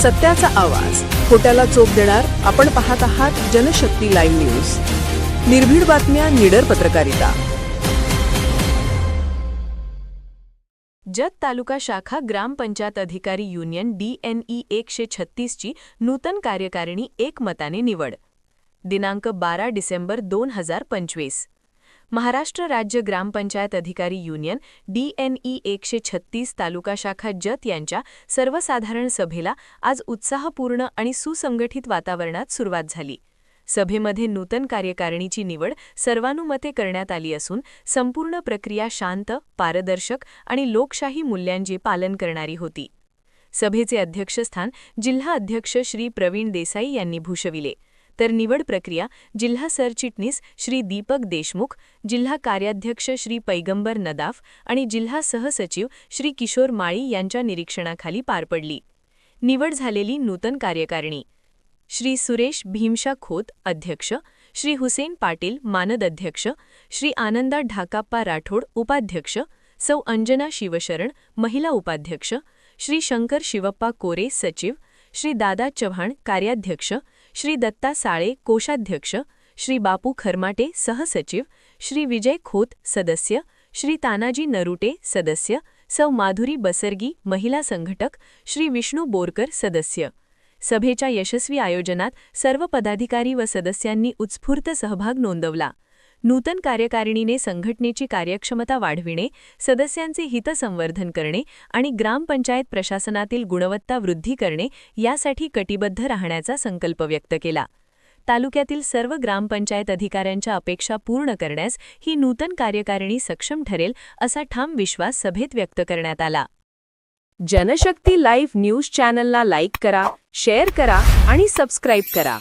सत्याचा आवाज. खोट्याला चोप देणार आपण पाहत आहात जनशक्ती लाईव्ह न्यूज. निर्भीड बातम्या निडर पत्रकारिता. जत तालुका शाखा ग्रामपंचायत अधिकारी युनियन डीएनई एकशे छत्तीसची नूतन कार्यकारिणी एकमताने निवड. दिनांक बारा डिसेंबर दोन हजार पंचवीस. महाराष्ट्र राज्य ग्रामपंचायत अधिकारी युनियन डीएनई एकशे छत्तीस तालुका शाखा जत यांच्या सर्वसाधारण सभेला आज उत्साहपूर्ण आणि सुसंगठित वातावरणात सुरुवात झाली. सभेमध्ये नूतन कार्यकारिणीची निवड सर्वानुमते करण्यात आली असून संपूर्ण प्रक्रिया शांत पारदर्शक आणि लोकशाही मूल्यांचे पालन करणारी होती. सभेचे अध्यक्षस्थान जिल्हा अध्यक्ष श्री प्रवीण देसाई यांनी भूषविले. तर निवड प्रक्रिया जिल्हा सरचिटणीस श्री दीपक देशमुख जिल्हा कार्याध्यक्ष श्री पैगंबर नदाफ आणि जिल्हा सहसचिव श्री किशोर माळी यांच्या निरीक्षणाखाली पार पडली. निवड झालेली नूतन कार्यकारिणी. श्री सुरेश भीमशा खोत अध्यक्ष श्री हुसेन पाटील मानद अध्यक्ष श्री आनंदा ढाकाप्पा राठोड उपाध्यक्ष सौ अंजना शिवशरण महिला उपाध्यक्ष श्री शंकर शिवप्पा कोरे सचिव श्री दादा चव्हाण कार्याध्यक्ष श्री दत्ता साळे कोषाध्यक्ष श्री बापू खरमाटे सहसचिव श्री विजय खोत सदस्य श्री तानाजी नरुटे सदस्य सौ माधुरी बसरगी महिला संघटक श्री विष्णू बोरकर सदस्य. सभेच्या यशस्वी आयोजनात सर्व पदाधिकारी व सदस्यांनी उत्स्फूर्त सहभाग नोंदवला. नूतन कार्यकारिणीने संघटनेची कार्यक्षमता वाढविणे सदस्यांचे हितसंवर्धन करणे आणि ग्रामपंचायत प्रशासनातील गुणवत्ता वृद्धी करणे यासाठी कटिबद्ध राहण्याचा संकल्प व्यक्त केला. तालुक्यातील सर्व ग्रामपंचायत अधिकाऱ्यांच्या अपेक्षा पूर्ण करण्यास ही नूतन कार्यकारिणी सक्षम ठरेल असा ठाम विश्वास सभेत व्यक्त करण्यात आला. जनशक्ती लाईव्ह न्यूज चॅनलला लाईक करा शेअर करा आणि सबस्क्राईब करा.